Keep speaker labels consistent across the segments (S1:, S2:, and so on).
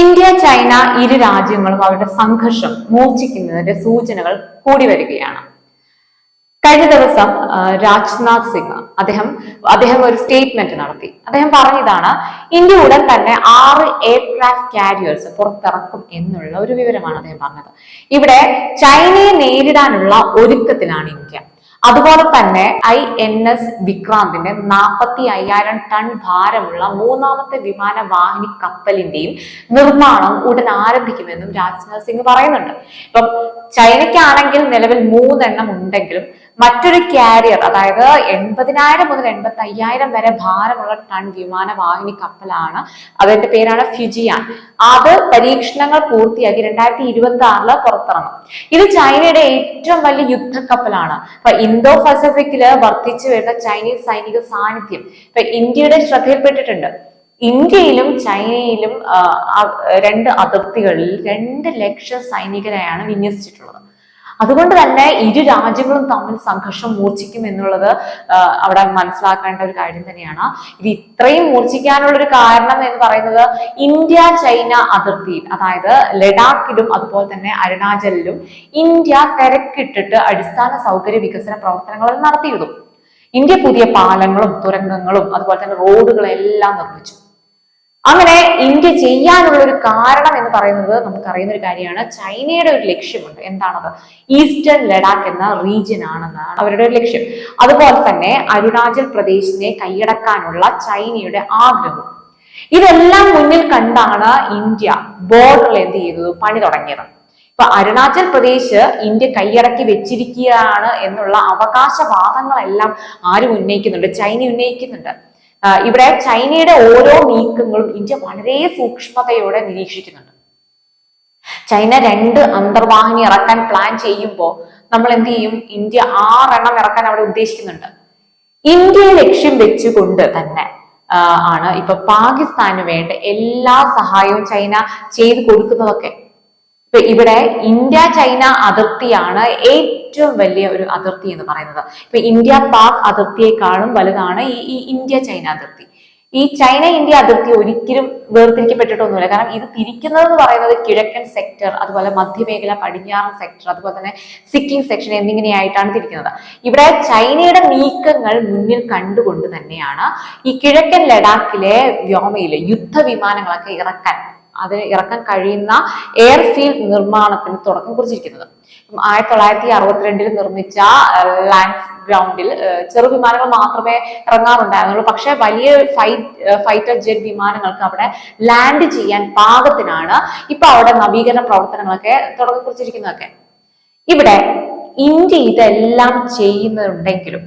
S1: India China ഇരു രാജ്യങ്ങളും അവരുടെ സംഘർഷം മൂർച്ഛിക്കുന്നതിന്റെ സൂചനകൾ കൂടി വരികയാണ്. കഴിഞ്ഞ ദിവസം രാജ്നാഥ് സിംഗ് അദ്ദേഹം അദ്ദേഹം ഒരു സ്റ്റേറ്റ്മെന്റ് നടത്തി. അദ്ദേഹം പറഞ്ഞതാണ് ഇന്ത്യ ഉടൻ തന്നെ ആറ് എയർക്രാഫ്റ്റ് കാരിയേഴ്സ് പുറത്തിറക്കും എന്നുള്ള ഒരു വിവരമാണ് അദ്ദേഹം പറഞ്ഞത്. ഇവിടെ ചൈനയെ നേരിടാനുള്ള ഒരുക്കത്തിലാണ് ഇന്ത്യ. അതുപോലെ തന്നെ ഐ എൻ എസ് വിക്രാന്തിന്റെ നാൽപ്പത്തി അയ്യായിരം ടൺ ഭാരമുള്ള മൂന്നാമത്തെ വിമാന വാഹിനി കപ്പലിന്റെയും നിർമ്മാണം ഉടൻ ആരംഭിക്കുമെന്നും രാജ്നാഥ് സിംഗ് പറയുന്നുണ്ട്. ഇപ്പം ചൈനയ്ക്കാണെങ്കിൽ നിലവിൽ മൂന്നെണ്ണം ഉണ്ടെങ്കിലും മറ്റൊരു കാരിയർ അതായത് എൺപതിനായിരം മുതൽ എൺപത്തി അയ്യായിരം വരെ ഭാരമുള്ള ടൺ വിമാന വാഹിനി കപ്പലാണ്. അതിന്റെ പേരാണ് ഫിജിയാൻ അത് പരീക്ഷണങ്ങൾ പൂർത്തിയാക്കി രണ്ടായിരത്തി ഇരുപത്തി ആറിൽ പുറത്തിറങ്ങും. ഇത് ചൈനയുടെ ഏറ്റവും വലിയ യുദ്ധക്കപ്പലാണ്. ഇപ്പൊ ഇന്തോ പസഫിക്കിൽ വർദ്ധിച്ചു വരുന്ന ചൈനീസ് സൈനിക സാന്നിധ്യം. ഇപ്പൊ ഇന്ത്യയുടെ ശ്രദ്ധയിൽപ്പെട്ടിട്ടുണ്ട്. ഇന്ത്യയിലും ചൈനയിലും രണ്ട് അതിർത്തികളിൽ രണ്ട് ലക്ഷം സൈനികരെയാണ് വിന്യസിച്ചിട്ടുള്ളത്. അതുകൊണ്ട് തന്നെ ഇരു രാജ്യങ്ങളും തമ്മിൽ സംഘർഷം മൂർച്ഛിക്കും എന്നുള്ളത് അവിടെ മനസ്സിലാക്കേണ്ട ഒരു കാര്യം തന്നെയാണ്. ഇത് ഇത്രയും മൂർച്ഛിക്കാനുള്ള ഒരു കാരണം എന്ന് പറയുന്നത് ഇന്ത്യ ചൈന അതിർത്തിയിൽ അതായത് ലഡാക്കിലും അതുപോലെ തന്നെ അരുണാചലിലും ഇന്ത്യ തിരക്കിട്ടിട്ട് അടിസ്ഥാന സൗകര്യ വികസന പ്രവർത്തനങ്ങൾ നടത്തിയിരുന്നു ഇന്ത്യ പുതിയ പാലങ്ങളും തുരങ്കങ്ങളും അതുപോലെ തന്നെ റോഡുകളെല്ലാം നിർമ്മിച്ചു. അങ്ങനെ ഇന്ത്യ ചെയ്യാനുള്ള ഒരു കാരണം എന്ന് പറയുന്നത് നമുക്കറിയുന്ന ഒരു കാര്യമാണ്. ചൈനയുടെ ഒരു ലക്ഷ്യമുണ്ട്. എന്താണത്? ഈസ്റ്റേൺ ലഡാക്ക് എന്ന റീജിയൻ ആണെന്നാണ് അവരുടെ ഒരു ലക്ഷ്യം. അതുപോലെ തന്നെ അരുണാചൽ പ്രദേശിനെ കൈയടക്കാനുള്ള ചൈനയുടെ ആഗ്രഹം. ഇതെല്ലാം മുന്നിൽ കണ്ടാണ് ഇന്ത്യ ബോർഡറിൽ എന്ത് ചെയ്തത്? പണി തുടങ്ങിയത്. ഇപ്പൊ അരുണാചൽ പ്രദേശ് ഇന്ത്യ കൈയടക്കി വെച്ചിരിക്കുകയാണ് എന്നുള്ള അവകാശവാദങ്ങളെല്ലാം ആരും ഉന്നയിക്കുന്നുണ്ട്? ചൈന ഉന്നയിക്കുന്നുണ്ട്. ഇവിടെ ചൈനയുടെ ഓരോ നീക്കങ്ങളും ഇന്ത്യ വളരെ സൂക്ഷ്മതയോടെ നിരീക്ഷിക്കുന്നുണ്ട്. ചൈന രണ്ട് അന്തർവാഹിനി ഇറക്കാൻ പ്ലാൻ ചെയ്യുമ്പോൾ നമ്മൾ എന്ത് ചെയ്യും? ഇന്ത്യ ആറെണ്ണം ഇറക്കാൻ അവിടെ ഉദ്ദേശിക്കുന്നുണ്ട്. ഇന്ത്യയെ ലക്ഷ്യം വെച്ചുകൊണ്ട് തന്നെ ആണ് ഇപ്പൊ പാകിസ്ഥാന് വേണ്ട എല്ലാ സഹായവും ചൈന ചെയ്തു കൊടുക്കുന്നതൊക്കെ. ഇപ്പൊ ഇവിടെ ഇന്ത്യ ചൈന അതിർത്തിയാണ് ഏറ്റവും വലിയ ഒരു അതിർത്തി എന്ന് പറയുന്നത്. ഇപ്പൊ ഇന്ത്യ പാക് അതിർത്തിയെക്കാളും വലുതാണ് ഈ ഇന്ത്യ ചൈന അതിർത്തി. ഈ ചൈന ഇന്ത്യ അതിർത്തി ഒരിക്കലും വേർതിരിക്കപ്പെട്ടിട്ടൊന്നുമില്ല. കാരണം ഇത് തിരിക്കുന്നത് എന്ന് പറയുന്നത് കിഴക്കൻ സെക്ടർ അതുപോലെ മധ്യമേഖല പടിഞ്ഞാറൻ സെക്ടർ അതുപോലെ തന്നെ സിക്കിം സെക്ഷൻ എന്നിങ്ങനെയായിട്ടാണ് തിരിക്കുന്നത്. ഇവിടെ ചൈനയുടെ നീക്കങ്ങൾ മുന്നിൽ കണ്ടുകൊണ്ട് തന്നെയാണ് ഈ കിഴക്കൻ ലഡാക്കിലെ വ്യോമയിലെ യുദ്ധ വിമാനങ്ങളൊക്കെ ഇറക്കാൻ അതിന് ഇറക്കാൻ കഴിയുന്ന എയർഫീൽഡ് നിർമ്മാണത്തിന് തുടക്കം കുറിച്ചിരിക്കുന്നത്. ആയിരത്തി തൊള്ളായിരത്തി അറുപത്തിരണ്ടിൽ നിർമ്മിച്ച ലാൻഡ് ഗ്രൗണ്ടിൽ ചെറു വിമാനങ്ങൾ മാത്രമേ ഇറങ്ങാറുണ്ടായിരുന്നുള്ളൂ. പക്ഷെ വലിയ ഫൈറ്റർ ജെറ്റ് വിമാനങ്ങൾക്ക് അവിടെ ലാൻഡ് ചെയ്യാൻ പാകത്തിനാണ് ഇപ്പൊ അവിടെ നവീകരണ പ്രവർത്തനങ്ങളൊക്കെ തുടക്കം കുറിച്ചിരിക്കുന്നതൊക്കെ. ഇവിടെ ഇന്ത്യ ഇതെല്ലാം ചെയ്യുന്നുണ്ടെങ്കിലും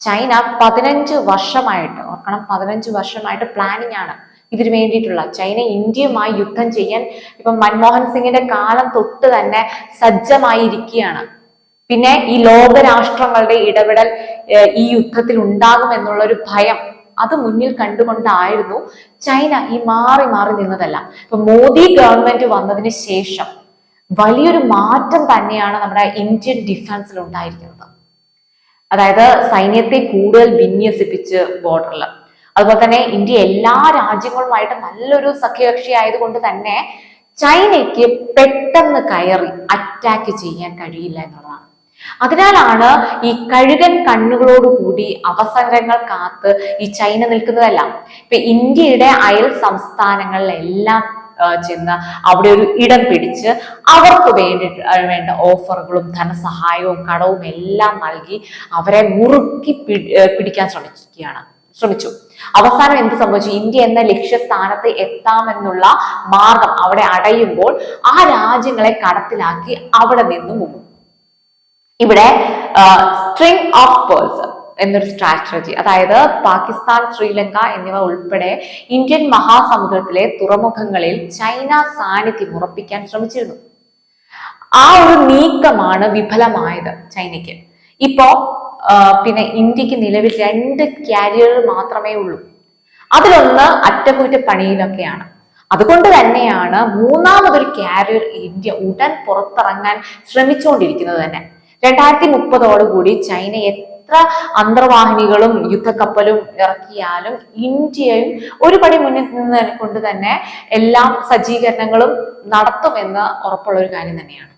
S1: ചൈന പതിനഞ്ച് വർഷമായിട്ട് ഓർക്കണം പതിനഞ്ച് വർഷമായിട്ട് പ്ലാനിങ് ആണ്. ഇതിനു വേണ്ടിയിട്ടുള്ള ചൈന ഇന്ത്യയുമായി യുദ്ധം ചെയ്യാൻ ഇപ്പം മൻമോഹൻ സിംഗിന്റെ കാലം തൊട്ട് തന്നെ സജ്ജമായിരിക്കുകയാണ്. പിന്നെ ഈ ലോകരാഷ്ട്രങ്ങളുടെ ഇടപെടൽ ഈ യുദ്ധത്തിൽ ഉണ്ടാകും എന്നുള്ള ഒരു ഭയം അത് മുന്നിൽ കണ്ടുകൊണ്ടായിരുന്നു ചൈന ഈ മാറി മാറി നിന്നതല്ല. ഇപ്പൊ മോദി ഗവൺമെന്റ് വന്നതിന് ശേഷം വലിയൊരു മാറ്റം തന്നെയാണ് നമ്മുടെ ഇന്ത്യൻ ഡിഫൻസിൽ ഉണ്ടായിരിക്കുന്നത്. അതായത് സൈന്യത്തെ കൂടുതൽ വിന്യസിപ്പിച്ച് ബോർഡറിൽ അതുപോലെ തന്നെ ഇന്ത്യ എല്ലാ രാജ്യങ്ങളുമായിട്ട് നല്ലൊരു സഖ്യകക്ഷി ആയതുകൊണ്ട് തന്നെ ചൈനയ്ക്ക് പെട്ടെന്ന് കയറി അറ്റാക്ക് ചെയ്യാൻ കഴിയില്ല എന്നുള്ളതാണ്. അതിനാലാണ് ഈ കഴുകൻ കണ്ണുകളോടുകൂടി അവസരങ്ങൾ കാത്ത് ഈ ചൈന നിൽക്കുന്നതല്ല. ഇപ്പൊ ഇന്ത്യയുടെ അയൽ സംസ്ഥാനങ്ങളിലെല്ലാം ചെന്ന് അവിടെ ഒരു ഇടം പിടിച്ച് അവർക്ക് വേണ്ടി വേണ്ട ഓഫറുകളും ധനസഹായവും കടവും എല്ലാം നൽകി അവരെ മുറുക്കി പിടി- പിടിക്കാൻ ശ്രമിക്കുകയാണ് ശ്രമിച്ചു. അവസാനം എന്ത് സംഭവിച്ചു? ഇന്ത്യ എന്ന ലക്ഷ്യസ്ഥാനത്ത് എത്താമെന്നുള്ള മാർഗം അവിടെ അടയുമ്പോൾ ആ രാജ്യങ്ങളെ കടത്തിലാക്കി അവിടെ നിന്ന് മുങ്ങും. ഇവിടെ സ്ട്രിങ് ഓഫ് പേൾസ് എന്നൊരു സ്ട്രാറ്റജി അതായത് പാകിസ്ഥാൻ ശ്രീലങ്ക എന്നിവ ഉൾപ്പെടെ ഇന്ത്യൻ മഹാസമുദ്രത്തിലെ തുറമുഖങ്ങളിൽ ചൈന സാന്നിധ്യം ഉറപ്പിക്കാൻ ശ്രമിച്ചിരുന്നു. ആ ഒരു നീക്കമാണ് വിഫലമായത് ചൈനയ്ക്ക്. ഇപ്പോ പിന്നെ ഇന്ത്യയ്ക്ക് നിലവിൽ രണ്ട് കാരിയറുകൾ മാത്രമേ ഉള്ളൂ. അതിലൊന്ന് അറ്റകുറ്റപ്പണിയിലൊക്കെയാണ്. അതുകൊണ്ട് തന്നെയാണ് മൂന്നാമതൊരു കാരിയർ ഇന്ത്യ ഉടൻ പുറത്തിറങ്ങാൻ ശ്രമിച്ചുകൊണ്ടിരിക്കുന്നത് തന്നെ. രണ്ടായിരത്തി മുപ്പതോടുകൂടി ചൈന എത്ര എത്ര അന്തർവാഹിനികളും യുദ്ധക്കപ്പലും ഇറക്കിയാലും ഇന്ത്യയും ഒരു പടി മുന്നിൽ നിന്ന് കൊണ്ട് തന്നെ എല്ലാ സജ്ജീകരണങ്ങളും നടത്തുമെന്ന് ഉറപ്പുള്ള ഒരു കാര്യം തന്നെയാണ്.